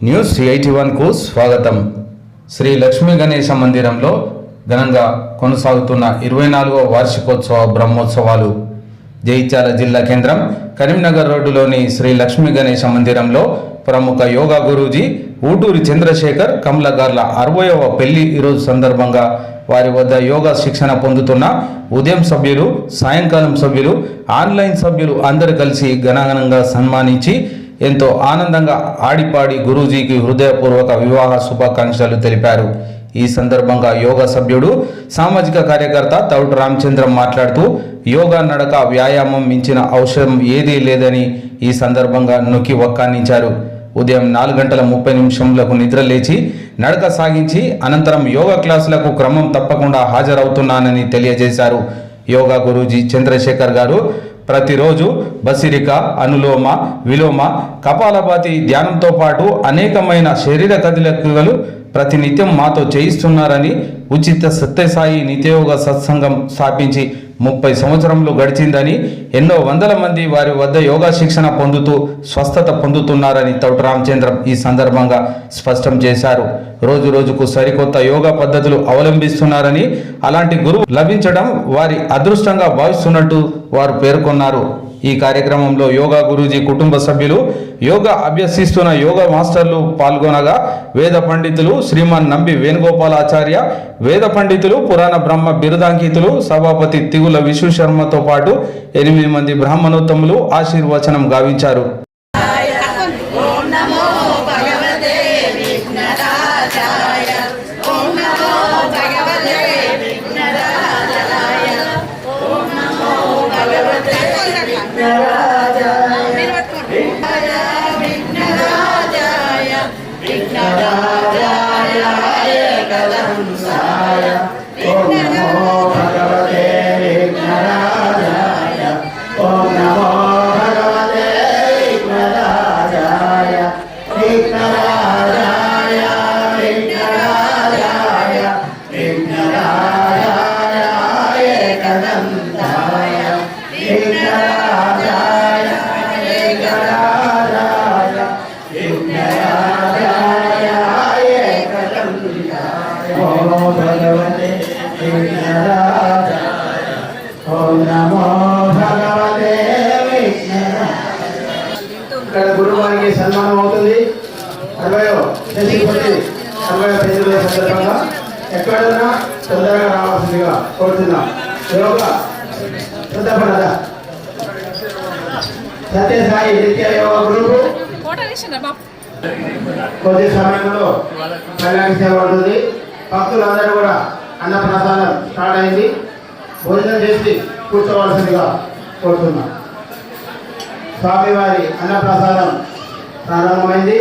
News eighty వన్కు స్వాగతం. శ్రీ లక్ష్మీ గణేశ మందిరంలో ఘనంగా కొనసాగుతున్న ఇరవై నాలుగవ వార్షికోత్సవ బ్రహ్మోత్సవాలు. జైత్యాల జిల్లా కేంద్రం కరీంనగర్ రోడ్డులోని శ్రీ లక్ష్మీ గణేశ మందిరంలో ప్రముఖ యోగా గురూజీ ఊటూరి చంద్రశేఖర్ కమలగార్ల అరవయవ పెళ్ళి ఈరోజు సందర్భంగా వారి వద్ద యోగా శిక్షణ పొందుతున్న ఉదయం సభ్యులు సాయంకాలం సభ్యులు ఆన్లైన్ సభ్యులు అందరు కలిసి ఘనఘనంగా సన్మానించి ఎంతో ఆనందంగా ఆడిపాడి గురూజీకి హృదయపూర్వక వివాహ శుభాకాంక్షలు తెలిపారు. ఈ సందర్భంగా యోగా సభ్యుడు సామాజిక కార్యకర్త తౌడు రామచంద్రం మాట్లాడుతూ యోగా నడక వ్యాయామం మించిన ఔషధం ఏదీ లేదని ఈ సందర్భంగా నొక్కి వక్కానించారు ఉదయం నాలుగు గంటల ముప్పై నిమిషంలకు నిద్ర లేచి నడక సాగించి అనంతరం యోగా క్లాసులకు క్రమం తప్పకుండా హాజరవుతున్నానని తెలియజేశారు. యోగా గురూజీ చంద్రశేఖర్ గారు ప్రతిరోజు బసిరిక అనులోమ విలోమ కపాలపాతి ధ్యానంతో పాటు అనేకమైన శరీర కదిలికలు ప్రతినిత్యం మాతో చేయిస్తున్నారని ఉచిత సత్యసాయి నిత్యయోగ సత్సంగం స్థాపించి ముప్పై సంవత్సరంలో గడిచిందని ఎన్నో వందల మంది వారి వద్ద యోగా శిక్షణ పొందుతూ స్వస్థత పొందుతున్నారని తౌట రామచంద్రం ఈ సందర్భంగా స్పష్టం చేశారు. రోజు రోజుకు సరికొత్త యోగా పద్ధతులు అవలంబిస్తున్నారని అలాంటి గురువు లభించడం వారి అదృష్టంగా భావిస్తున్నట్టు వారు పేర్కొన్నారు. ఈ కార్యక్రమంలో యోగా గురూజీ కుటుంబ సభ్యులు యోగా అభ్యసిస్తున్న యోగా మాస్టర్లు పాల్గొనగా వేద పండితులు శ్రీమాన్ నంబి వేణుగోపాలాచార్య వేద పండితులు పురాణ బ్రహ్మ బిరుదాంకితులు సభాపతి తిగుల విశ్వశర్మతో పాటు ఎనిమిది మంది బ్రాహ్మణోత్తములు ఆశీర్వచనం గావించారు. శశిపతి అరవయో తేదీల సందర్భంగా ఎక్కడున్నా తొందరగా రావాల్సిందిగా కోరుతున్నాం. యోగా సిద్ధపడదా సత్యసాయి నిత్య యోగ గురువు. కొద్ది సమయంలో కళ్యాణ సేవ ఉంటుంది. భక్తులందరూ కూడా అన్నప్రసాదం స్టార్ట్ అయింది. భోజనం చేసి కూర్చోవలసిందిగా కోరుతున్నాం. స్వామివారి అన్నప్రసాదం ప్రారంభమైంది.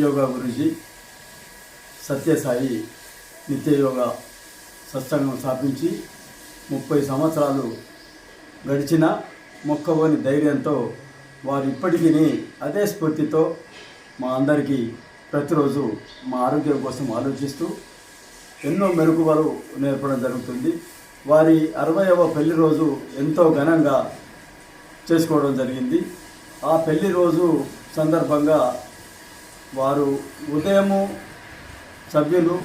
యోగా గురుజీ సత్యసాయి నిత్య యోగా సత్సంగం స్థాపించి ముప్పై సంవత్సరాలు గడిచిన మొక్కవని ధైర్యంతో వారు ఇప్పటికీ అదే స్ఫూర్తితో మా అందరికీ ప్రతిరోజు మా ఆరోగ్యం కోసం ఆలోచిస్తూ ఎన్నో మెరుగుదలు నేర్పడం జరుగుతుంది. వారి అరవైవ పెళ్ళి రోజు ఎంతో ఘనంగా చేసుకోవడం జరిగింది. ఆ పెళ్ళి రోజు సందర్భంగా వారు ఉదయము సభ్యులు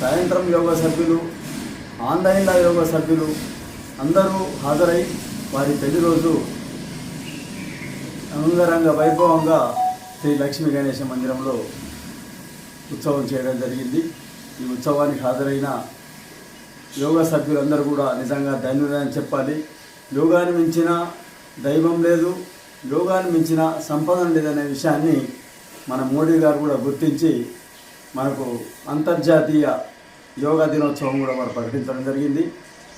సాయంత్రం యోగ సభ్యులు ఆన్లైన్లో యోగ సభ్యులు అందరూ హాజరై వారి పెళ్ళి రోజు అంగరంగ వైభవంగా శ్రీ లక్ష్మీ గణేశ మందిరంలో ఉత్సవం చేయడం జరిగింది. ఈ ఉత్సవానికి హాజరైన యోగా సభ్యులందరూ కూడా నిజంగా ధన్యులని చెప్పాలి. యోగాని మించిన దైవం లేదు యోగాని మించిన సంపదం లేదనే విషయాన్ని మన మోడీ గారు కూడా గుర్తించి మనకు అంతర్జాతీయ యోగా దినోత్సవం కూడా వారు ప్రకటించడం జరిగింది.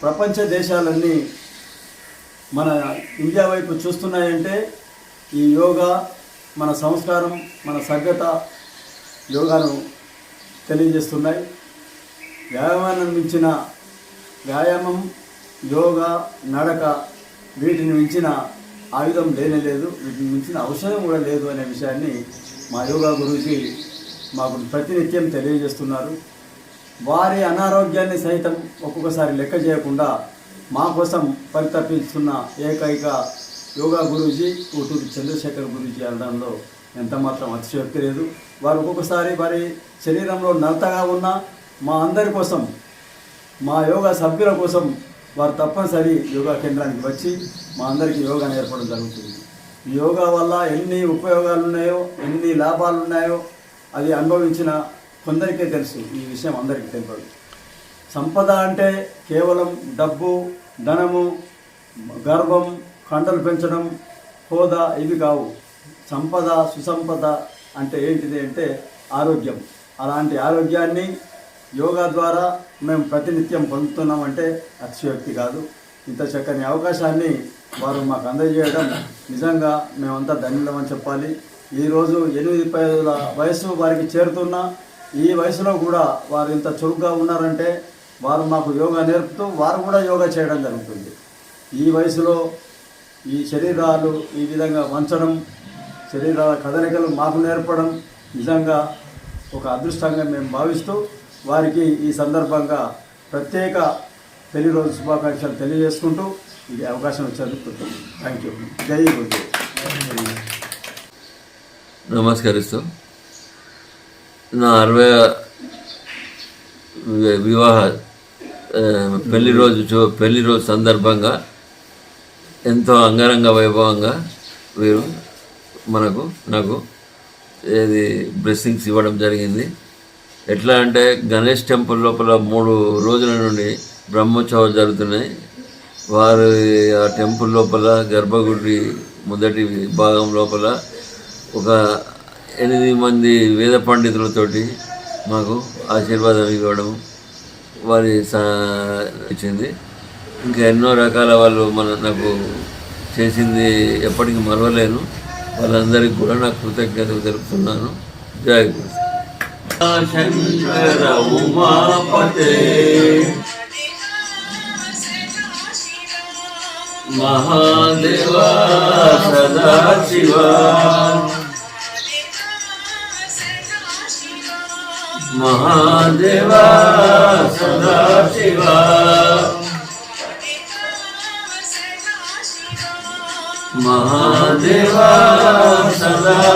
ప్రపంచ దేశాలన్నీ మన ఇండియా వైపు చూస్తున్నాయంటే ఈ యోగా మన సంస్కారం మన సభ్యత యోగాను తెలియజేస్తున్నాయి. వ్యాయామాన్ని మించిన వ్యాయామం యోగా నడక వీటిని మించిన ఆయుధం లేనే లేదు వీటిని మించిన అవసరం కూడా లేదు అనే విషయాన్ని మా యోగా గురించి మాకు ప్రతినిత్యం తెలియజేస్తున్నారు. వారి అనారోగ్యాన్ని సైతం ఒక్కొక్కసారి లెక్క చేయకుండా మా కోసం పరితపిస్తున్న ఏకైక యోగా గురూజీ ఊటూరు చంద్రశేఖర్ గురూజీ అనడంలో ఎంత మాత్రం అతిశయోక్తి లేదు. వారు ఒక్కొక్కసారి వారి శరీరంలో నలతగా ఉన్న మా అందరి కోసం మా యోగా సభ్యుల కోసం వారు తప్పనిసరి యోగా కేంద్రానికి వచ్చి మా అందరికీ యోగా నేర్పడం జరుగుతుంది. ఈ యోగా వల్ల ఎన్ని ఉపయోగాలు ఉన్నాయో ఎన్ని లాభాలు ఉన్నాయో అది అనుభవించిన కొందరికే తెలుసు. ఈ విషయం అందరికీ తెలియదు. సంపద అంటే కేవలం డబ్బు ధనము గర్వం పంటలు పెంచడం హోదా ఇవి కావు. సంపద సుసంపద అంటే ఏంటిది అంటే ఆరోగ్యం. అలాంటి ఆరోగ్యాన్ని యోగా ద్వారా మేము ప్రతినిత్యం పొందుతున్నామంటే అతిశయోక్తి కాదు. ఇంత చక్కని అవకాశాన్ని వారు మాకు అందజేయడం నిజంగా మేమంతా ధన్యులమని చెప్పాలి. ఈరోజు ఎనిమిది పైల వయసు వారికి చేరుతున్న ఈ వయసులో కూడా వారు ఇంత చురుగ్గా ఉన్నారంటే వారు మాకు యోగా నేర్పుతూ వారు కూడా యోగా చేయడం జరుగుతుంది. ఈ వయసులో ఈ శరీరాలు ఈ విధంగా వంచడం శరీరాల కదలికలు మాకు నేర్పడం నిజంగా ఒక అదృష్టంగా మేము భావిస్తూ వారికి ఈ సందర్భంగా ప్రత్యేక పెళ్ళి రోజు శుభాకాంక్షలు తెలియజేసుకుంటూ ఇది అవకాశం ఇచ్చేందుకు థ్యాంక్ యూ జై గురు నమస్కరిస్తూ. నా అరవై వివాహ పెళ్ళి రోజు చూ- పెళ్ళి రోజు సందర్భంగా ఎంతో అంగరంగ వైభవంగా వీరు మనకు నాకు ఏది బ్లెస్సింగ్స్ ఇవ్వడం జరిగింది. ఎట్లా అంటే గణేష్ టెంపుల్ లోపల మూడు రోజుల నుండి బ్రహ్మోత్సవాలు జరుగుతున్నాయి. వారు ఆ టెంపుల్ లోపల గర్భగుడి మొదటి భాగం లోపల ఒక ఎనిమిది మంది వేద పండితులతోటి మాకు ఆశీర్వాదం ఇవ్వడం వారి సా ఇచ్చింది. ఇంకా ఎన్నో రకాల వాళ్ళు మన నాకు చేసింది ఎప్పటికీ మరవలేను. వాళ్ళందరికీ కూడా నా కృతజ్ఞతలు తెలుపుతున్నాను. జై శంకర ఉమాపతే మహాదేవా సదాశివ మహాదేవా محمد